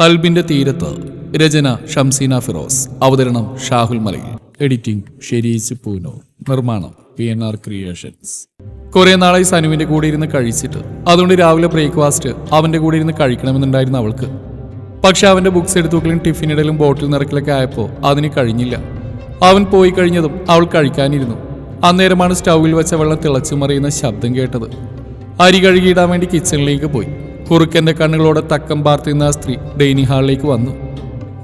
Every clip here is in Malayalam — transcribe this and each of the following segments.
കൽബിന്റെ തീരത്ത് രചന ഷംസീന ഫിറോസ് അവതരണം ഷാഹുൽ മലയിൽ. എഡിറ്റിംഗ് ഷെരീസ് പൂനോ. നിർമ്മാണം പി എൻ ആർ ക്രിയേഷൻസ് കുറെ നാളായി സനുവിന്റെ കൂടെ ഇരുന്ന് കഴിച്ചിട്ട്. അതുകൊണ്ട് രാവിലെ ബ്രേക്ക്ഫാസ്റ്റ് അവന്റെ കൂടെ ഇരുന്ന് കഴിക്കണമെന്നുണ്ടായിരുന്നു അവൾക്ക്. പക്ഷെ അവന്റെ ബുക്സ് എടുത്തുവെക്കലും ടിഫിനിടലും ബോട്ടിൽ നിറക്കലൊക്കെ ആയപ്പോൾ അതിന് കഴിഞ്ഞില്ല. അവൻ പോയി കഴിഞ്ഞതും അവൾ കഴിക്കാനിരുന്നു. അന്നേരമാണ് സ്റ്റൗവിൽ വെച്ച വെള്ളം തിളച്ചു മറിയുന്ന ശബ്ദം കേട്ടത്. അരി കഴുകിയിടാൻ വേണ്ടി കിച്ചണിലേക്ക് പോയി. കുറുക്കന്റെ കണ്ണുകളോടെ തക്കം പാർത്തിരുന്ന ആ സ്ത്രീ ഡൈനിങ് ഹാളിലേക്ക് വന്നു.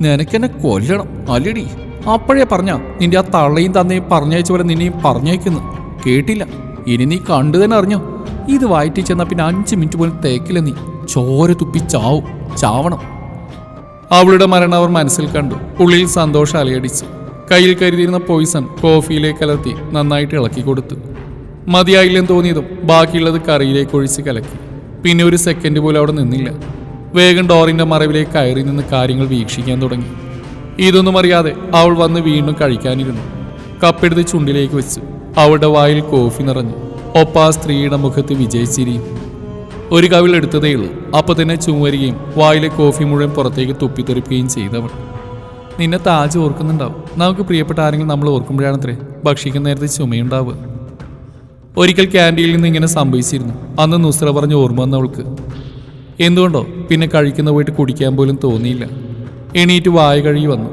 നിനക്കെന്നെ കൊല്ലണം അല്ലടി. അപ്പോഴേ പറഞ്ഞ നിന്റെ ആ തള്ളയും തന്നെയും പറഞ്ഞയച്ച പോലെ നിന്നെയും പറഞ്ഞയക്കുന്നു. കേട്ടില്ല. ഇനി നീ കണ്ടു തന്നെ അറിഞ്ഞോ? ഇത് വയറ്റി ചെന്നാ പിന്നെ അഞ്ച് മിനിറ്റ് പോലും തേക്കില്ല നീ. ചോര തുപ്പി ചാവും ചാവണം. അവളുടെ മരണം അവർ മനസ്സിൽ കണ്ടു. ഉള്ളിൽ സന്തോഷം അലയടിച്ചു. കയ്യിൽ കരുതിയിരുന്ന പോയിസൺ കോഫിയിലേക്ക് കലർത്തി നന്നായിട്ട് ഇളക്കി കൊടുത്തു. മതിയായില്ലെന്ന് തോന്നിയതും ബാക്കിയുള്ളത് കറിയിലേക്ക് ഒഴിച്ച് കലക്കി. പിന്നെ ഒരു സെക്കൻഡ് പോലും അവിടെ നിന്നില്ല. വേഗം ഡോറിന്റെ മറവിലേക്ക് കയറി നിന്ന് കാര്യങ്ങൾ വീക്ഷിക്കാൻ തുടങ്ങി. ഇതൊന്നും അറിയാതെ അവൾ വന്ന് വീണ്ടും കഴിക്കാനിരുന്നു. കപ്പെടുത്ത് ചുണ്ടിലേക്ക് വെച്ചു അവളുടെ വായിൽ കോഫി നിറഞ്ഞു ഒപ്പ സ്ത്രീയുടെ മുഖത്ത് വിജയിച്ചിരിയും ഒരു കവിൾ എടുത്തതേയുള്ളൂ അപ്പം തന്നെ ചുമരുകയും വായിലെ കോഫി മുഴുവൻ പുറത്തേക്ക് തുപ്പിത്തെറിക്കുകയും ചെയ്തവൾ. നിന്നെ താജ് ഓർക്കുന്നുണ്ടാവും. നമുക്ക് പ്രിയപ്പെട്ട ആരെങ്കിലും നമ്മൾ ഓർക്കുമ്പോഴാണത്രേ ഭക്ഷിക്കുന്ന നേരത്തെ ചുമയുണ്ടാവുക. ഒരിക്കൽ ക്യാന്റീനിൽ നിന്ന് ഇങ്ങനെ സംഭവിച്ചിരുന്നു. അന്ന് നുസ്ര പറഞ്ഞ ഓർമ്മ വന്ന അവൾക്ക്. എന്തുകൊണ്ടോ? പിന്നെ കഴിക്കുന്ന പോയിട്ട് കുടിക്കാൻ പോലും തോന്നിയില്ല. എണീറ്റ് വായ കഴുകി വന്നു.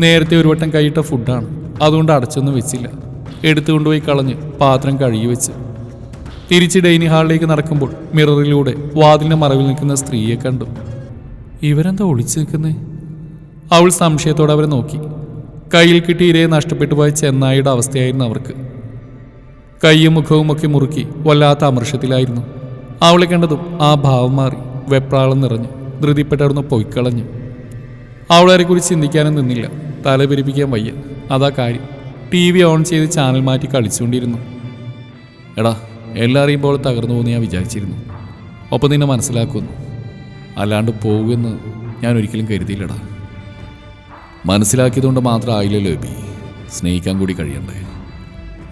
നേരത്തെ ഒരു വട്ടം കൈയിട്ട ഫുഡാണ്. അതുകൊണ്ട് അടച്ചൊന്നും വെച്ചില്ല. എടുത്തുകൊണ്ടുപോയി കളഞ്ഞ് പാത്രം കഴുകി വെച്ച്. തിരിച്ച് ഡൈനിങ് ഹാളിലേക്ക് നടക്കുമ്പോൾ മിററിലൂടെ വാതിലിന്റെ മറവിൽ നിൽക്കുന്ന സ്ത്രീയെ കണ്ടു. ഇവരെന്താ ഒളിച്ചു നിൽക്കുന്നേ? അവൾ സംശയത്തോടെ അവരെ നോക്കി. കയ്യിൽ കിട്ടി ഇരയെ നഷ്ടപ്പെട്ടു പോയ ചെന്നായിയുടെ അവസ്ഥയായിരുന്നു അവർക്ക്. കയ്യും മുഖവും ഒക്കെ മുറുക്കി വല്ലാത്ത അമർഷത്തിലായിരുന്നു. അവളെ കണ്ടതും ആ ഭാവം മാറി വെപ്രാളം നിറഞ്ഞു ധൃതിപ്പെട്ടവിടുന്ന് പൊയ്ക്കളഞ്ഞു അവളെ കുറിച്ച് ചിന്തിക്കാനും നിന്നില്ല. തല പിരിപ്പിക്കാൻ വയ്യ. അതാ കാര്യം. ടി വി ഓൺ ചെയ്ത് ചാനൽ മാറ്റി കളിച്ചുകൊണ്ടിരുന്നു. എടാ എല്ലാവരെയും പോലെ തകർന്നു പോകുന്ന ഞാൻ വിചാരിച്ചിരുന്നു. ഒപ്പം നിന്നെ മനസ്സിലാക്കുന്നു. അല്ലാണ്ട് പോകുമെന്ന് ഞാൻ ഒരിക്കലും കരുതിയില്ലടാ. മനസ്സിലാക്കിയതുകൊണ്ട് മാത്രം ആയില്ലല്ലോ ബി സ്നേഹിക്കാൻ കൂടി കഴിയണ്ടേ?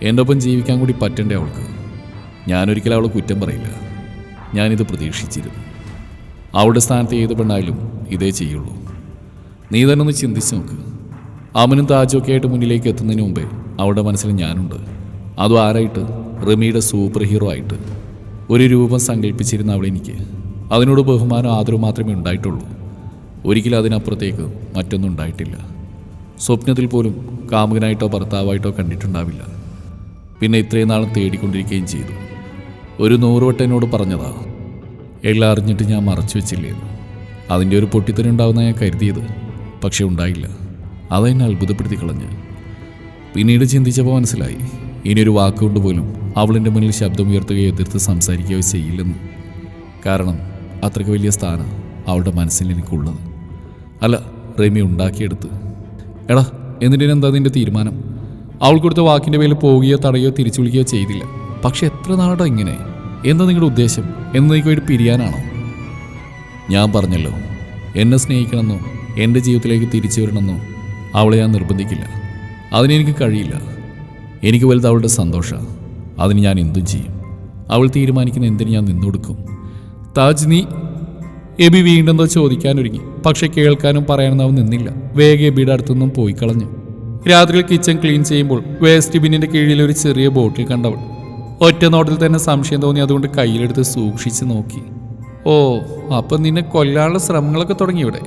എന്റെ ജീവിക്കാൻ കൂടി പറ്റണ്ടേ അവൾക്ക്? ഞാനൊരിക്കലും അവളെ കുറ്റം പറയില്ല. ഞാനിത് പ്രതീക്ഷിച്ചിരുന്നു. അവളുടെ സ്ഥാനത്ത് ഏത് പെണ്ണായാലും ഇതേ ചെയ്യുള്ളൂ. നീ തന്നെ ഒന്ന് ചിന്തിച്ച് നോക്ക്. അമനും താജൊക്കെ ആയിട്ട് മുന്നിലേക്ക് എത്തുന്നതിന് മുമ്പേ അവളുടെ മനസ്സിൽ ഞാനുണ്ട്. അതും ആരായിട്ട്? റമിയുടെ സൂപ്പർ ഹീറോ ആയിട്ട്. ഒരു രൂപം സങ്കല്പിച്ചിരുന്ന അവളെനിക്ക് അതിനോട് ബഹുമാനം ആദരവ് മാത്രമേ ഉണ്ടായിട്ടുള്ളൂ. ഒരിക്കലും അതിനപ്പുറത്തേക്ക് മറ്റൊന്നും ഉണ്ടായിട്ടില്ല. സ്വപ്നത്തിൽ പോലും കാമുകനായിട്ടോ ഭർത്താവായിട്ടോ കണ്ടിട്ടുണ്ടാവില്ല. പിന്നെ ഇത്രയും നാളും തേടിക്കൊണ്ടിരിക്കുകയും ചെയ്തു. ഒരു നൂറുവട്ടം എന്നോട് പറഞ്ഞതാ എല്ലാം അറിഞ്ഞിട്ട് ഞാൻ മറച്ചു വെച്ചില്ലേന്ന്. അതിന്റെ ഒരു പൊട്ടിത്തരം ഉണ്ടാവുന്ന ഞാൻ കരുതിയത് പക്ഷെ ഉണ്ടായില്ല. അതെന്നെ അത്ഭുതപ്പെടുത്തി കളഞ്ഞ്. പിന്നീട് ചിന്തിച്ചപ്പോൾ മനസ്സിലായി ഇനിയൊരു വാക്കുകൊണ്ട് പോലും അവളിന്റെ മുന്നിൽ ശബ്ദം ഉയർത്തുകയോ എതിർത്ത് സംസാരിക്കുകയോ ചെയ്യില്ലെന്ന്. കാരണം അത്രയ്ക്ക് വലിയ സ്ഥാനം അവളുടെ മനസ്സിൽ എനിക്കുള്ളത്. അല്ല റെമി ഉണ്ടാക്കിയെടുത്ത്. എടാ എന്നിട്ട് എന്താ തീരുമാനം? അവൾ കൊടുത്ത വാക്കിന്റെ പേരിൽ പോവുകയോ തടയുകയോ തിരിച്ചു വിളിക്കുകയോ ചെയ്തില്ല. പക്ഷെ എത്ര നാളോ ഇങ്ങനെ? എന്താ നിങ്ങളുടെ ഉദ്ദേശം? എന്നേക്ക് വേണ്ടി പിരിയാനാണോ? ഞാൻ പറഞ്ഞല്ലോ എന്നെ സ്നേഹിക്കണമെന്നോ എന്റെ ജീവിതത്തിലേക്ക് തിരിച്ചു വരണമെന്നോ അവളെ ഞാൻ നിർബന്ധിക്കില്ല. അതിനെനിക്ക് കഴിയില്ല. എനിക്ക് വലുത് അവളുടെ സന്തോഷമാണ് അതിന് ഞാൻ എന്തും ചെയ്യും. അവൾ തീരുമാനിക്കുന്ന എന്തിന് ഞാൻ നിന്നുകൊടുക്കും താജ് നീ എബി വീണ്ടെന്തോ ചോദിക്കാനൊരുങ്ങി. പക്ഷെ കേൾക്കാനും പറയാനൊന്നും അവൻ നിന്നില്ല. വേഗം എബിയുടെ അടുത്തൊന്നും പോയി കളഞ്ഞു. രാത്രിയിൽ കിച്ചൺ ക്ലീൻ ചെയ്യുമ്പോൾ വേസ്റ്റ് ബിന്നിന്റെ കീഴിൽ ഒരു ചെറിയ ബോട്ടിൽ കണ്ടവൾ. ഒറ്റ നോട്ടിൽ തന്നെ സംശയം തോന്നി അതുകൊണ്ട് കയ്യിലെടുത്ത് സൂക്ഷിച്ച് നോക്കി. ഓ അപ്പം നിന്നെ കൊല്ലാനുള്ള ശ്രമങ്ങളൊക്കെ തുടങ്ങി ഇവിടെ?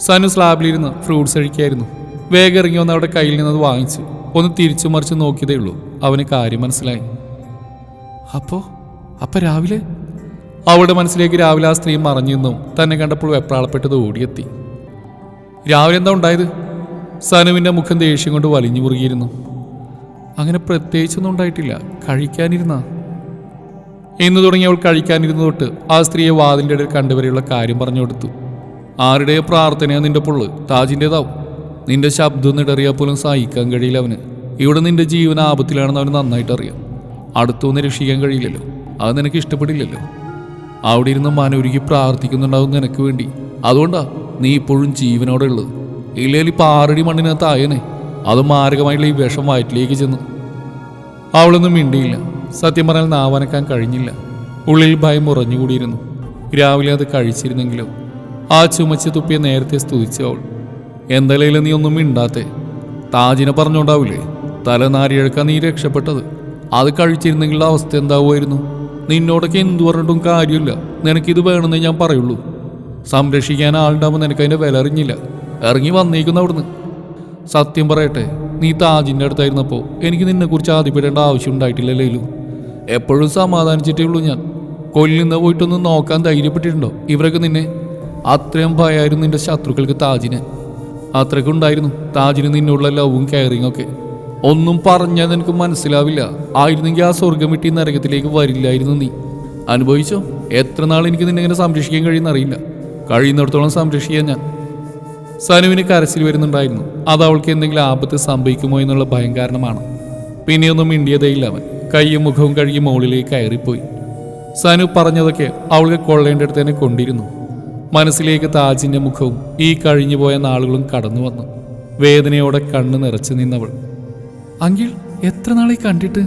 സനു സ്ലാബിലിരുന്ന് ഫ്രൂട്ട്സ് കഴിക്കായിരുന്നു. വേഗം ഇറങ്ങി വന്ന് അവിടെ കയ്യിൽ നിന്നത് വാങ്ങിച്ചു. ഒന്ന് തിരിച്ചു മറിച്ച് നോക്കിയതേ ഉള്ളൂ. അവന് കാര്യം മനസ്സിലായി. അപ്പോ അപ്പൊ രാവിലെ? അവളുടെ മനസ്സിലേക്ക് രാവിലെ ആ സ്ത്രീ മറഞ്ഞു തന്നെ കണ്ടപ്പോൾ വെപ്രാളപ്പെട്ടത് ഓടിയെത്തി. രാവിലെ എന്താ ഉണ്ടായത്? സനുവിന്റെ മുഖം ദേഷ്യം കൊണ്ട് വലിഞ്ഞു മുറുകിയിരുന്നു. അങ്ങനെ പ്രത്യേകിച്ചൊന്നും ഉണ്ടായിട്ടില്ല. കഴിക്കാനിരുന്ന. എന്ന് തുടങ്ങി അവൾ കഴിക്കാനിരുന്ന തൊട്ട് ആ സ്ത്രീയെ വാതിന്റെ ഇടയിൽ കണ്ടുവരെയുള്ള കാര്യം പറഞ്ഞു കൊടുത്തു. ആരുടെ പ്രാർത്ഥനയാ നിന്റെ പൊള്ള്? താജിന്റെതാവും നിന്റെ ശബ്ദം നിടറിയാൽ പോലും സഹിക്കാൻ കഴിയില്ല അവന്. ഇവിടെ നിന്റെ ജീവൻ ആപത്തിലാണെന്ന് അവന് നന്നായിട്ട് അറിയാം. അടുത്തൊന്നും രക്ഷിക്കാൻ കഴിയില്ലല്ലോ. അത് നിനക്ക് ഇഷ്ടപ്പെടില്ലല്ലോ അവിടെ ഇരുന്ന് മനൊരുക്കി പ്രാർത്ഥിക്കുന്നുണ്ടാവും നിനക്ക് വേണ്ടി. അതുകൊണ്ടാ നീ ഇപ്പോഴും ജീവനോടെ ഉള്ളത്. ഇല്ലെങ്കിൽ ഇപ്പം ആറടി മണ്ണിനകത്ത് ആയനെ. അത് മാരകമായിട്ടുള്ള ഈ വിഷം വയറ്റിലേക്ക് ചെന്ന്. അവളൊന്നും മിണ്ടിയില്ല. സത്യം പറഞ്ഞാൽ നാവനക്കാൻ കഴിഞ്ഞില്ല. ഉള്ളിൽ ഭയം ഉറഞ്ഞുകൂടിയിരുന്നു. രാവിലെ അത് കഴിച്ചിരുന്നെങ്കിലോ ആ ചുമച്ച് തുപ്പിയ നേരത്തെ സ്തുതിച്ചു അവൾ. എന്തായാലും നീ ഒന്നും മിണ്ടാത്തേ? താജിനെ പറഞ്ഞോണ്ടാവില്ലേ തലനാരിഴക്കാൻ നീ രക്ഷപ്പെട്ടത്. അത് കഴിച്ചിരുന്നെങ്കിൽ അവസ്ഥ എന്താവുമായിരുന്നു? നിന്നോടൊക്കെ എന്തു പറഞ്ഞിട്ടും കാര്യമില്ല. നിനക്കിത് വേണമെന്നേ ഞാൻ പറയുള്ളൂ. സംരക്ഷിക്കാൻ ആളുണ്ടാവുമ്പോൾ നിനക്കതിന്റെ വില അറിഞ്ഞില്ല. ഇറങ്ങി വന്നേക്കുന്ന അവിടുന്ന്. സത്യം പറയട്ടെ നീ താജിന്റെ അടുത്തായിരുന്നപ്പോൾ എനിക്ക് നിന്നെക്കുറിച്ച് ആദ്യപ്പെടേണ്ട ആവശ്യം ഉണ്ടായിട്ടില്ല ലൈലു. എപ്പോഴും സമാധാനിച്ചിട്ടേ ഉള്ളൂ ഞാൻ. കൊല്ലുന്ന പോയിട്ടൊന്ന് നോക്കാൻ ധൈര്യപ്പെട്ടിട്ടുണ്ടോ? ഇവരൊക്കെ നിന്നെ? അത്രയും ഭയമായിരുന്നു നിന്റെ ശത്രുക്കൾക്ക് താജിനെ. അത്രയ്ക്കും ഉണ്ടായിരുന്നു താജിന് നിന്നുള്ള ലവും കെയറിങ് ഒക്കെ. ഒന്നും പറഞ്ഞാൽ നിനക്ക് മനസ്സിലാവില്ല. ആയിരുന്നെങ്കിൽ ആ സ്വർഗം വിട്ടി നരകത്തിലേക്ക് വരില്ലായിരുന്നു നീ. അനുഭവിച്ചോ? എത്ര നാൾ എനിക്ക് നിന്നെ ഇങ്ങനെ സംരക്ഷിക്കാൻ കഴിയുന്നറിയില്ല. കഴിയുന്നിടത്തോളം സംരക്ഷിക്കാൻ ഞാൻ. സനുവിന് കരച്ചിൽ വരുന്നുണ്ടായിരുന്നു. അത് അവൾക്ക് എന്തെങ്കിലും ആപത്ത് സംഭവിക്കുമോ എന്നുള്ള ഭയം കാരണമാണ്. പിന്നെയൊന്നും മിണ്ടിയതേയില്ല അവൻ. കൈയും മുഖവും കഴുകി മുകളിലേക്ക് കയറിപ്പോയി. സനു പറഞ്ഞതൊക്കെ അവൾക്ക് കൊള്ളേണ്ട അടുത്ത് തന്നെ കൊണ്ടിരുന്നു. മനസ്സിലേക്ക് താജിന്റെ മുഖവും ഈ കഴിഞ്ഞുപോയ നാളുകളും കടന്നു വന്നു. വേദനയോടെ കണ്ണ് നിറച്ചു നിന്നവൾ. അങ്കിൾ എത്ര നാളെ കണ്ടിട്ട്?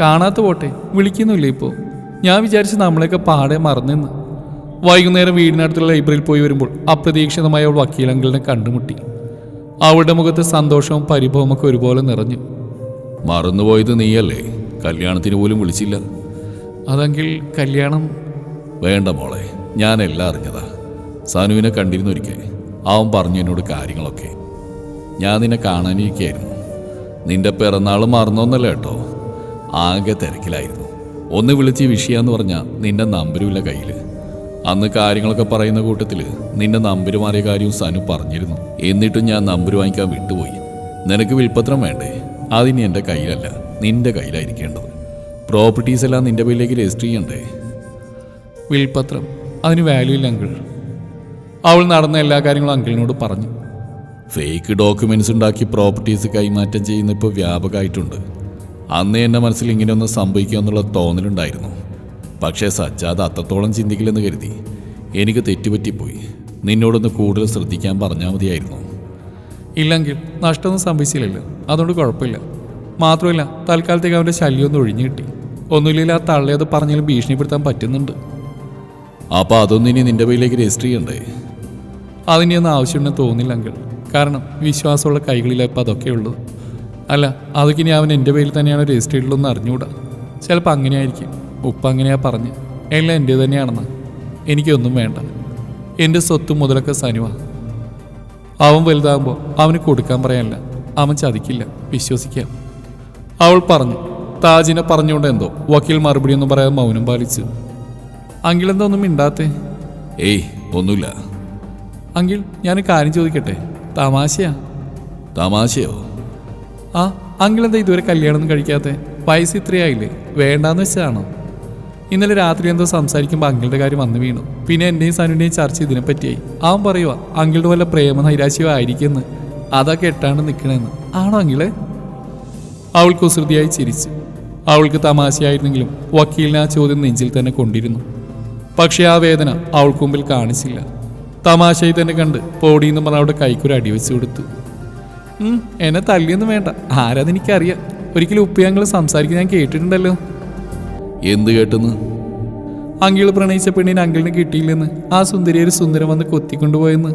കാണാത്ത പോട്ടെ വിളിക്കുന്നില്ല ഇപ്പോ? ഞാൻ വിചാരിച്ചു നമ്മളെയൊക്കെ പാടെ മറന്നെന്ന്. വൈകുന്നേരം വീടിനടുത്തുള്ള ലൈബ്രറിയിൽ പോയി വരുമ്പോൾ അപ്രതീക്ഷിതമായി അവൾ വക്കീലങ്കിളിനെ കണ്ടുമുട്ടി. അവളുടെ മുഖത്ത് സന്തോഷവും പരിഭവവും ഒക്കെ ഒരുപോലെ നിറഞ്ഞു. മറന്നുപോയത് നീയല്ലേ? കല്യാണത്തിന് പോലും വിളിച്ചില്ല. അതെങ്കിൽ കല്യാണം? വേണ്ട മോളെ ഞാനെല്ലാം അറിഞ്ഞതാ. സനുവിനെ കണ്ടിരുന്നു ഒരിക്കൽ. അവൻ പറഞ്ഞു എന്നോട് കാര്യങ്ങളൊക്കെ. ഞാൻ നിന്നെ കാണാനിരിക്കായിരുന്നു നിന്റെ പിറന്നാൾ മറന്നൊന്നല്ല കേട്ടോ. ആകെ തിരക്കിലായിരുന്നു. ഒന്ന് വിളിച്ച് വിഷയാന്ന് പറഞ്ഞാൽ നിന്റെ നമ്പരുമില്ല കയ്യിൽ അന്ന് കാര്യങ്ങളൊക്കെ പറയുന്ന കൂട്ടത്തിൽ നിന്റെ നമ്പര് മാറിയ കാര്യവും സനു പറഞ്ഞിരുന്നു. എന്നിട്ടും ഞാൻ നമ്പർ വാങ്ങിക്കാൻ വിട്ടുപോയി. നിനക്ക് വിൽപ്പത്രം വേണ്ടേ? അതിന് എന്റെ കയ്യിലല്ല നിന്റെ കയ്യിലായിരിക്കേണ്ടത്. പ്രോപ്പർട്ടീസ് എല്ലാം നിന്റെ പേരിലേക്ക് രജിസ്റ്റർ ചെയ്യണ്ടേ? വിൽപ്പത്രം. അതിന് വാല്യൂ ഇല്ല അങ്കിൾ അവൾ നടന്ന എല്ലാ കാര്യങ്ങളും അങ്കിളിനോട് പറഞ്ഞു. ഫേക്ക് ഡോക്യുമെന്റ്സ് ഉണ്ടാക്കി പ്രോപ്പർട്ടീസ് കൈമാറ്റം ചെയ്യുന്ന ഇപ്പോൾ വ്യാപകമായിട്ടുണ്ട്. അന്ന് എന്റെ മനസ്സിൽ ഇങ്ങനെയൊന്നും സംഭവിക്കുക എന്നുള്ള തോന്നലുണ്ടായിരുന്നു. പക്ഷേ സജ്ജാദ് അത്രത്തോളം ചിന്തിക്കില്ലെന്ന് കരുതി. എനിക്ക് തെറ്റുപറ്റിപ്പോയി. നിന്നോടൊന്ന് കൂടുതൽ ശ്രദ്ധിക്കാൻ പറഞ്ഞാൽ മതിയായിരുന്നു. ഇല്ലെങ്കിൽ നഷ്ടമൊന്നും സംഭവിച്ചില്ലല്ലോ. അതുകൊണ്ട് കുഴപ്പമില്ല. മാത്രമല്ല തൽക്കാലത്തേക്ക് അവന്റെ ശല്യമൊന്നും ഒഴിഞ്ഞു കിട്ടി. ഒന്നുമില്ലെങ്കിൽ ആ തള്ളിയത് പറഞ്ഞാലും ഭീഷണിപ്പെടുത്താൻ പറ്റുന്നുണ്ട്. അപ്പോൾ അതൊന്നും ഇനി നിന്റെ പേരിലേക്ക് രജിസ്റ്റർ ചെയ്യണ്ടേ? അതിനൊന്നും ആവശ്യമുണ്ടെന്ന് തോന്നില്ല അങ്കിൾ കാരണം വിശ്വാസമുള്ള കൈകളിലെ ഇപ്പം അതൊക്കെ ഉള്ളത്. അല്ല അതൊക്കെ ഇനി അവൻ എന്റെ പേരിൽ തന്നെയാണ് രജിസ്റ്റർ ചെയ്തിട്ടുള്ളതെന്ന് അറിഞ്ഞുകൂടാ? ചിലപ്പോൾ അങ്ങനെയായിരിക്കും. ഉപ്പ അങ്ങനെയാ പറഞ്ഞ്. എല്ലാം എന്റെ തന്നെയാണെന്ന്. എനിക്കൊന്നും വേണ്ട. എന്റെ സ്വത്തും മുതലൊക്കെ സനുവ. അവൻ വലുതാകുമ്പോൾ അവന് കൊടുക്കാൻ പറയാനില്ല. അവൻ ചതിക്കില്ല. വിശ്വസിക്കാം. അവൾ പറഞ്ഞു താജിനെ പറഞ്ഞുകൊണ്ട് എന്തോ? വക്കീൽ മറുപടിയൊന്നും പറയാതെ മൗനം പാലിച്ചു. അങ്കിൾ എന്താ ഒന്നും മിണ്ടാത്തേ? ഏയ് ഒന്നുമില്ല. അങ്കിൾ ഞാൻ കാര്യം ചോദിക്കട്ടെ? തമാശയാ? തമാശയോ? ആ അങ്കിൾ എന്താ ഇതുവരെ കല്യാണം കഴിക്കാത്തെ? വയസ്സ് ഇത്രയായില്ലേ? വേണ്ടാന്ന് വെച്ചതാണോ? ഇന്നലെ രാത്രി എന്തോ സംസാരിക്കുമ്പോൾ അങ്കിളുടെ കാര്യം വന്നു വീണു. പിന്നെ എന്റെയും സനുവിനെയും ചർച്ച ഇതിനെ പറ്റിയായി അവൻ പറയുക അങ്കിളുടെ വല്ല പ്രേമ നൈരാശ്യമോ ആയിരിക്കുമെന്ന്. അതാ കെട്ടാണ് നിൽക്കണമെന്ന് ആണോ അങ്കിളെ? അവൾ കുസൃതിയായി ചിരിച്ചു. അവൾക്ക് തമാശയായിരുന്നെങ്കിലും വക്കീലിനെ ആ ചോദ്യം നെഞ്ചിൽ തന്നെ കൊണ്ടിരുന്നു. പക്ഷേ ആ വേദന അവൾക്ക് മുമ്പിൽ കാണിച്ചില്ല. തമാശയിൽ തന്നെ കണ്ട് പോടിയെന്ന് പറഞ്ഞ അവിടെ കൈക്കൊരു അടി വെച്ച് കൊടുത്തു. എന്നെ തല്ലിയൊന്നും വേണ്ട. ആരാതെനിക്കറിയാം ഒരിക്കലും ഉപ്പയങ്ങൾ സംസാരിക്കാൻ ഞാൻ കേട്ടിട്ടുണ്ടല്ലോ. എന്ത് കേട്ടെന്ന്? അങ്കിൾ പ്രണയിച്ച പെണ്ണിന് അങ്കിളിന് കിട്ടിയില്ലെന്ന് ആ സുന്ദരി ഒരു സുന്ദരം വന്ന് കൊത്തിക്കൊണ്ടുപോയെന്ന്.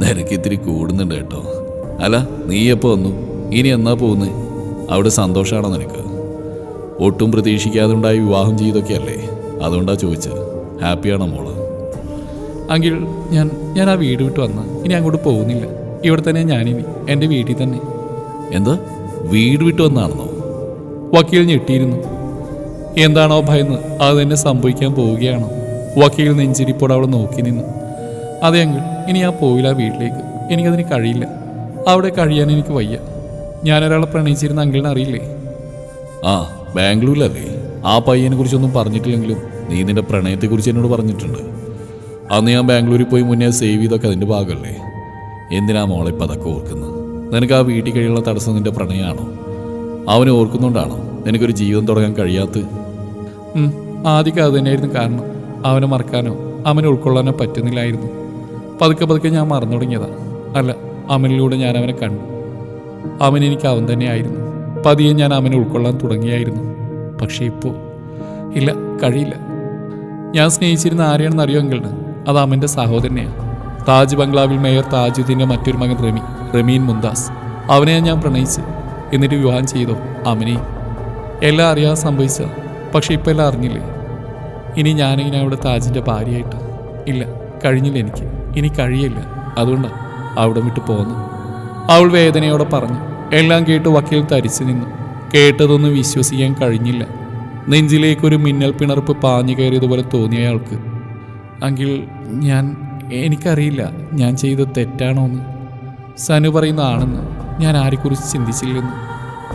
നിനക്ക് ഇത്തിരി കൂടുന്നുണ്ട് കേട്ടോ. അല്ല നീ എപ്പോ വന്നു? ഇനി എന്നാ പോകുന്നേ? അവിടെ സന്തോഷമാണോ നിനക്ക്? ഒട്ടും പ്രതീക്ഷിക്കാതെ ഉണ്ടായി വിവാഹം ചെയ്തൊക്കെയല്ലേ? അതുകൊണ്ടാ ചോദിച്ചത് ഹാപ്പിയാണോ മോൾ? അങ്കിൾ ഞാൻ ഞാൻ ആ വീട് വിട്ട് വന്ന. ഇനി അങ്ങോട്ട് പോകുന്നില്ല. ഇവിടെ തന്നെ ഞാനിനി എന്റെ വീട്ടിൽ തന്നെ. എന്താ? വീട് വിട്ട് വന്നാണെന്നോ? വക്കീൽ ഞെട്ടിയിരുന്നു. എന്താണോ ഭയന്ന് അത് തന്നെ സംഭവിക്കാൻ പോവുകയാണോ. വക്കീൽ നെഞ്ചിരിപ്പോടെ അവിടെ നോക്കി നിന്നു. അതെ അങ്കിൾ ഇനി ഞാൻ പോയില്ല വീട്ടിലേക്ക്. എനിക്കതിന് കഴിയില്ല. അവിടെ കഴിയാൻ എനിക്ക് വയ്യ. ഞാനൊരാളെ പ്രണയിച്ചിരുന്ന അങ്കിളിനെ അറിയില്ലേ? ആ ബാംഗ്ലൂരിലല്ലേ? ആ പയ്യനെ കുറിച്ചൊന്നും പറഞ്ഞിട്ടില്ലെങ്കിലും നീ നിന്റെ പ്രണയത്തെക്കുറിച്ച് എന്നോട് പറഞ്ഞിട്ടുണ്ട്. അന്ന് ഞാൻ ബാംഗ്ലൂരിൽ പോയി മുന്നേ സേവ് ചെയ്തൊക്കെ അതിന്റെ ഭാഗമല്ലേ? എന്തിനാ മോളെ ഇപ്പം അതൊക്കെ ഓർക്കുന്നത്? നിനക്ക് ആ വീട്ടിൽ കഴിയുള്ള തടസ്സം നിന്റെ പ്രണയമാണോ? അവനെ ഓർക്കുന്നുകൊണ്ടാണോ നിനക്കൊരു ജീവിതം തുടങ്ങാൻ കഴിയാത്ത ആദ്യമൊക്കെ അത് തന്നെയായിരുന്നു കാരണം. അവനെ മറക്കാനോ അവനെ ഉൾക്കൊള്ളാനോ പറ്റുന്നില്ലായിരുന്നു. പതുക്കെ പതുക്കെ ഞാൻ മറന്നു തുടങ്ങിയതാ. അല്ല അമനിലൂടെ ഞാൻ അവനെ കണ്ടു. അവൻ എനിക്ക് അവൻ തന്നെയായിരുന്നു. പതിയെ ഞാൻ അവനെ ഉൾക്കൊള്ളാൻ തുടങ്ങിയായിരുന്നു. പക്ഷേ ഇപ്പോൾ ഇല്ല കഴിയില്ല. ഞാൻ സ്നേഹിച്ചിരുന്ന ആരെയാണെന്ന് അറിയോ അങ്കിളിന്? അത് അവന്റെ സഹോദരനെയാണ് താജ് ബംഗ്ലാവിൽ മേയർ താജുദ്ദീന്റെ മറ്റൊരു മകൻ റമി റമീൻ മുന്താസ് അവനെയാണ് ഞാൻ പ്രണയിച്ച് എന്നിട്ട് വിവാഹം ചെയ്തോ? അമിനെയും എല്ലാം അറിയാതെ സംഭവിച്ച പക്ഷെ ഇപ്പം എല്ലാം അറിഞ്ഞില്ലേ? ഇനി ഞാനിങ്ങനെ അവിടെ താജിന്റെ ഭാര്യയായിട്ട് ഇല്ല കഴിഞ്ഞില്ല എനിക്ക്. ഇനി കഴിയില്ല. അതുകൊണ്ടാണ് അവിടെ വിട്ട് പോന്നു. അവൾ വേദനയോടെ പറഞ്ഞു. എല്ലാം കേട്ട് വക്കീൽ തരിച്ചു നിന്നു. കേട്ടതൊന്നും വിശ്വസിക്കാൻ കഴിഞ്ഞില്ല. നെഞ്ചിലേക്കൊരു മിന്നൽ പിണർപ്പ് പാഞ്ഞു കയറിയതുപോലെ തോന്നിയ അയാൾക്ക്. അങ്കിൽ ഞാൻ എനിക്കറിയില്ല. ഞാൻ ചെയ്ത തെറ്റാണോ എന്ന് സനു പറയുന്ന ആണെന്ന് ഞാൻ ആരെക്കുറിച്ച് ചിന്തിച്ചില്ലെന്ന്.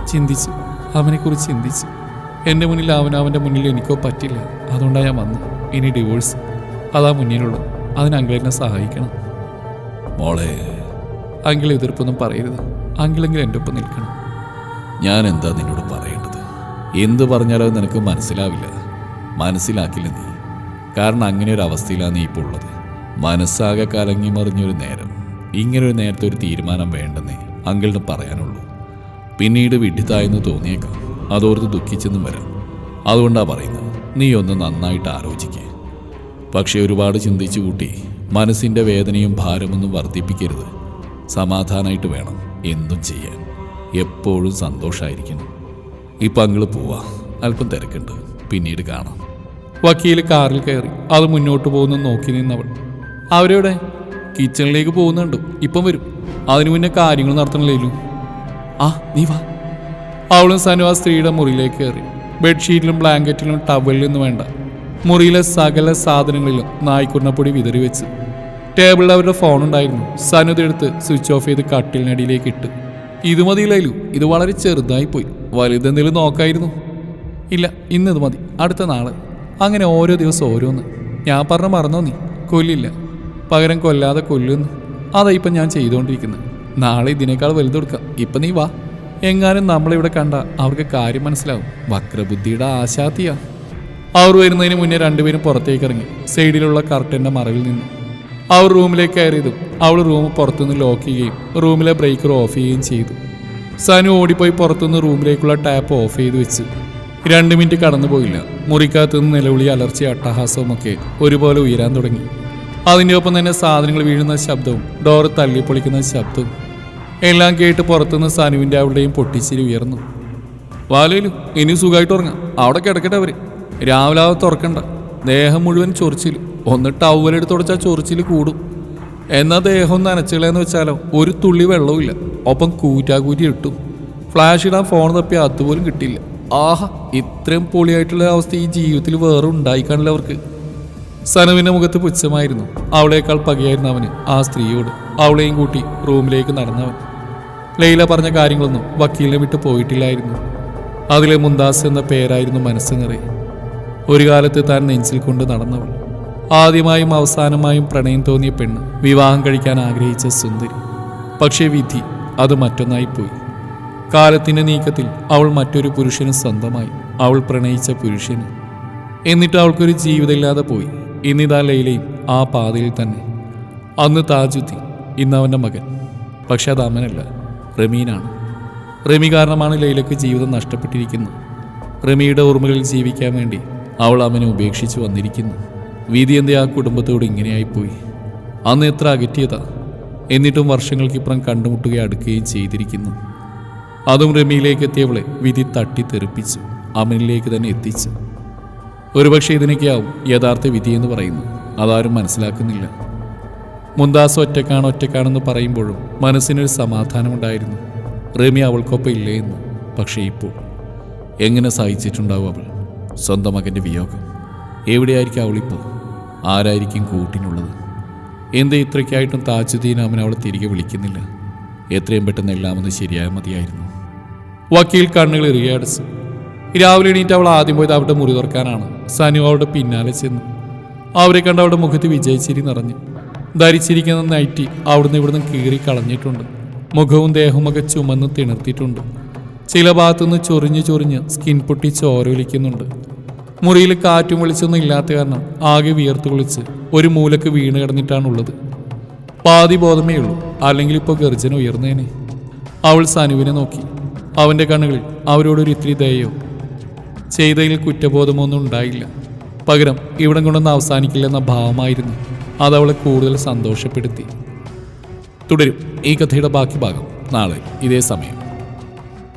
ചിന്തിച്ചു. അവനെക്കുറിച്ച് ചിന്തിച്ചു. എന്റെ മുന്നിൽ അവൻ അവന്റെ മുന്നിൽ എനിക്കോ പറ്റില്ല. അതുകൊണ്ടാണ് ഞാൻ വന്നു ഇനി ഡിവോഴ്സ് അതാ മുന്നിലുള്ളത് അതിന് അങ്കിൾ എന്നെ സഹായിക്കണം. മോളെ. അങ്കിൾ എതിർപ്പൊന്നും പറയരുത്. അങ്കിളെങ്കിൽ എന്റെ ഒപ്പം നിൽക്കണം. ഞാൻ എന്താ നിന്നോട് പറയേണ്ടത്? എന്ത് പറഞ്ഞാലും നിനക്ക് മനസ്സിലാവില്ല. മനസ്സിലാക്കില്ല നീ. കാരണം അങ്ങനെ ഒരു അവസ്ഥയിലാണ് നീ ഇപ്പോൾ ഉള്ളത്. മനസ്സാകെ കലങ്ങി മറിഞ്ഞൊരു നേരം. ഇങ്ങനൊരു നേരത്തെ ഒരു തീരുമാനം വേണ്ടെന്നേ അങ്കിളിന് പറയാനുള്ളൂ. പിന്നീട് വിഡിതായെന്ന് തോന്നിയേക്കാം. അതോർത്ത് ദുഃഖിച്ചെന്നും വരാം. അതുകൊണ്ടാ പറയുന്നത് നീ ഒന്ന് നന്നായിട്ട് ആലോചിക്കുക പക്ഷെ ഒരുപാട് ചിന്തിച്ചു കൂട്ടി മനസ്സിന്റെ വേദനയും ഭാരമൊന്നും വർദ്ധിപ്പിക്കരുത്. സമാധാനമായിട്ട് വേണം എന്തും ചെയ്യാൻ. എപ്പോഴും സന്തോഷമായിരിക്കണം ഇപ്പം അങ്ങൾ പോവാ. അല്പം തിരക്കുണ്ട്. പിന്നീട് കാണാം. വക്കീൽ കാറിൽ കയറി അത് മുന്നോട്ട് പോകുന്ന നോക്കി നിന്നവൾ. അവരെവിടെ? കിച്ചണിലേക്ക് പോകുന്നുണ്ട്. ഇപ്പം വരും. അതിനു മുന്നേ കാര്യങ്ങൾ നടത്തണില്ലേലും? ആ നീ വാ. അവളും സനു ആ സ്ത്രീയുടെ മുറിയിലേക്ക് കയറി. ബെഡ്ഷീറ്റിലും ബ്ലാങ്കറ്റിലും ടവലിലും വേണ്ട. മുറിയിലെ സകല സാധനങ്ങളിലും നായ്ക്കുണ്ണപ്പൊടി വിതറി വെച്ച്. ടേബിളിൽ അവരുടെ ഫോൺ ഉണ്ടായിരുന്നു. സനു ഇതെടുത്ത് സ്വിച്ച് ഓഫ് ചെയ്ത് കട്ടിലിനടിയിലേക്ക് ഇട്ട്. ഇത് മതിയില്ലു ഇത് വളരെ ചെറുതായി പോയി. വലുതെന്തെങ്കിലും നോക്കായിരുന്നു. ഇല്ല ഇന്നത് മതി. അടുത്ത നാളെ. അങ്ങനെ ഓരോ ദിവസം ഓരോന്ന്. ഞാൻ പറഞ്ഞ മറന്നോ നീ? കൊല്ലില്ല. പകരം കൊല്ലാതെ കൊല്ലുന്നു. അതാ ഇപ്പം ഞാൻ ചെയ്തുകൊണ്ടിരിക്കുന്നത് നാളെ ഇതിനേക്കാൾ വലുതെടുക്കാം ഇപ്പം നീ വാ. എങ്ങാനും നമ്മളിവിടെ കണ്ട അവർക്ക് കാര്യം മനസ്സിലാവും. വക്രബുദ്ധിയുടെ ആശാത്തിയ. അവർ വരുന്നതിന് മുന്നേ രണ്ടുപേരും പുറത്തേക്ക് ഇറങ്ങി സൈഡിലുള്ള കർട്ടന്റെ മറവിൽ നിന്നു. അവർ റൂമിലേക്ക് കയറിയതും അവൾ റൂം പുറത്തുനിന്ന് ലോക്ക് ചെയ്യുകയും റൂമിലെ ബ്രേക്കർ ഓഫ് ചെയ്യുകയും ചെയ്തു. സനു ഓടിപ്പോയി പുറത്തുനിന്ന് റൂമിലേക്കുള്ള ടാപ്പ് ഓഫ് ചെയ്ത് വെച്ച്. രണ്ട് മിനിറ്റ് കടന്നു പോയില്ല മുറിക്കകത്തു നിന്ന് നിലവിളി അലർച്ചയും അട്ടഹാസവും ഒക്കെ ഒരുപോലെ ഉയരാൻ തുടങ്ങി. അതിന്റെ ഒപ്പം തന്നെ സാധനങ്ങൾ വീഴുന്ന ശബ്ദവും ഡോറ് തല്ലിപ്പൊളിക്കുന്ന ശബ്ദവും എല്ലാം കേട്ട് പുറത്തുനിന്ന് സനുവിന്റെ അവളുടെയും പൊട്ടിച്ചിരി ഉയർന്നു. വാലയിലു ഇനി സുഖമായിട്ട് ഉറങ്ങാം. അവിടെ കിടക്കട്ടെ അവർ. രാവിലെ തുറക്കണ്ട. ദേഹം മുഴുവൻ ചൊറിച്ചിൽ ഒന്ന് ടവലെടുത്ത് തുടച്ചാൽ ചൊറിച്ചിൽ കൂടും. എന്നാൽ ദേഹം നനച്ചുകളെന്ന് വെച്ചാലോ ഒരു തുള്ളി വെള്ളവുമില്ല ഒപ്പം കൂറ്റാകൂറ്റി ഇട്ടു. ഫ്ലാഷ് ഇടാൻ ഫോൺ തപ്പി അതുപോലും കിട്ടില്ല ആഹാ ഇത്രയും പൊളിയായിട്ടുള്ള അവസ്ഥ ഈ ജീവിതത്തിൽ വേറെ ഉണ്ടായിക്കാണില്ല അവർക്ക്. സനുവിന്റെ മുഖത്ത് പുച്ഛമായിരുന്നു. അവളേക്കാൾ പകയായിരുന്നു അവന് ആ സ്ത്രീയോട്. അവളെയും കൂട്ടി റൂമിലേക്ക് നടന്നവൻ. ലൈല പറഞ്ഞ കാര്യങ്ങളൊന്നും വക്കീലിനെ വിട്ട് പോയിട്ടില്ലായിരുന്നു. അതിലെ മുന്താസ് എന്ന പേരായിരുന്നു മനസ്സ് നിറയെ ഒരു കാലത്ത് താൻ നെഞ്ചിൽ കൊണ്ട് നടന്നവൾ. ആദ്യമായും അവസാനമായും പ്രണയം തോന്നിയ പെണ്ണ് വിവാഹം കഴിക്കാൻ ആഗ്രഹിച്ച സുന്ദരി. പക്ഷേ വിധി അത് മറ്റൊന്നായി പോയി. കാലത്തിന്റെ നീക്കത്തിൽ അവൾ മറ്റൊരു പുരുഷന് സ്വന്തമായി അവൾ പ്രണയിച്ച പുരുഷന്. എന്നിട്ട് അവൾക്കൊരു ജീവിതമില്ലാതെ പോയി. ഇന്നിതാ ലൈലയും ആ പാതയിൽ തന്നെ. അന്ന് താജുദ്ദീൻ ഇന്ന് അവന്റെ മകൻ. പക്ഷെ അത് അമനല്ല റമീനാണ്. റെമി കാരണമാണ് ലൈലക്ക് ജീവിതം നഷ്ടപ്പെട്ടിരിക്കുന്നത്. റെമിയുടെ ഓർമ്മകളിൽ ജീവിക്കാൻ വേണ്ടി അവൾ അവനെ ഉപേക്ഷിച്ച് വന്നിരിക്കുന്നു. വീതി എന്തേ ആ കുടുംബത്തോട് ഇങ്ങനെയായിപ്പോയി. അന്ന് എത്ര അകറ്റിയതാ. എന്നിട്ടും വർഷങ്ങൾക്കിപ്പുറം കണ്ടുമുട്ടുകയും അടുക്കുകയും ചെയ്തിരിക്കുന്നു. അതും റമിയിലേക്ക് എത്തിയവളെ വിധി തട്ടി തെറിപ്പിച്ചു. അമനിലേക്ക് തന്നെ എത്തിച്ചു. ഒരുപക്ഷെ ഇതിനൊക്കെയാവും യഥാർത്ഥ വിധി എന്ന് പറയുന്നു അതാരും മനസ്സിലാക്കുന്നില്ല. മുന്താസ് ഒറ്റക്കാണ് ഒറ്റക്കാണെന്ന് പറയുമ്പോഴും മനസ്സിനൊരു സമാധാനമുണ്ടായിരുന്നു. റമി അവൾക്കൊപ്പം ഇല്ലേ എന്ന്. പക്ഷേ ഇപ്പോൾ എങ്ങനെ സഹിച്ചിട്ടുണ്ടാവും അവൾ? സ്വന്തം മകന്റെ വിയോഗം. എവിടെയായിരിക്കും അവളിപ്പോൾ? ആരായിരിക്കും കൂട്ടിനുള്ളത്? എന്തേ ഇത്രയ്ക്കായിട്ടും താജുദ്ദീൻ അവൻ അവളെ തിരികെ വിളിക്കുന്നില്ല? എത്രയും പെട്ടെന്ന് എല്ലാം ഒന്ന് ശരിയായ മതിയായിരുന്നു. വക്കീൽ കണ്ണുകൾ ഇറിയടച്ചു രാവിലെ എണീറ്റ് അവൾ ആദ്യം പോയത് അവരുടെ മുറി തുറക്കാനാണ്. സനു അവളുടെ പിന്നാലെ ചെന്നു. അവരെ കണ്ട് അവളുടെ മുഖത്ത് വിജയിച്ചിരി നിറഞ്ഞു. ധരിച്ചിരിക്കുന്ന നൈറ്റി അവിടുന്ന് ഇവിടുന്ന് കീറി കളഞ്ഞിട്ടുണ്ട്. മുഖവും ദേഹവുമൊക്കെ ചുമന്ന് തിണർത്തിയിട്ടുണ്ട്. ചില ഭാഗത്തുനിന്ന് ചൊറിഞ്ഞ് ചൊറിഞ്ഞ് സ്കിൻ പൊട്ടി ചോരൊലിക്കുന്നുണ്ട് മുറിയിൽ കാറ്റും വെളിച്ചൊന്നും ഇല്ലാത്ത കാരണം ആകെ വിയർത്ത് കുളിച്ച് ഒരു മൂലക്ക് വീണ് കിടന്നിട്ടാണുള്ളത്. പാതി ബോധമേ ഉള്ളൂ. അല്ലെങ്കിൽ ഇപ്പോൾ ഗർജന ഉയർന്നേനെ. അവൾ സനുവിനെ നോക്കി. അവന്റെ കണ്ണുകളിൽ അവരോടൊരു ഇത്തിരി ദയോ ചെയ്തതിൽ കുറ്റബോധമൊന്നും ഉണ്ടായില്ല. പകരം ഇവിടം കൊണ്ടൊന്നും അവസാനിക്കില്ലെന്ന ഭാവമായിരുന്നു. അതവളെ കൂടുതൽ സന്തോഷപ്പെടുത്തി. തുടരും ഈ കഥയുടെ ബാക്കി ഭാഗം നാളെ ഇതേ സമയം.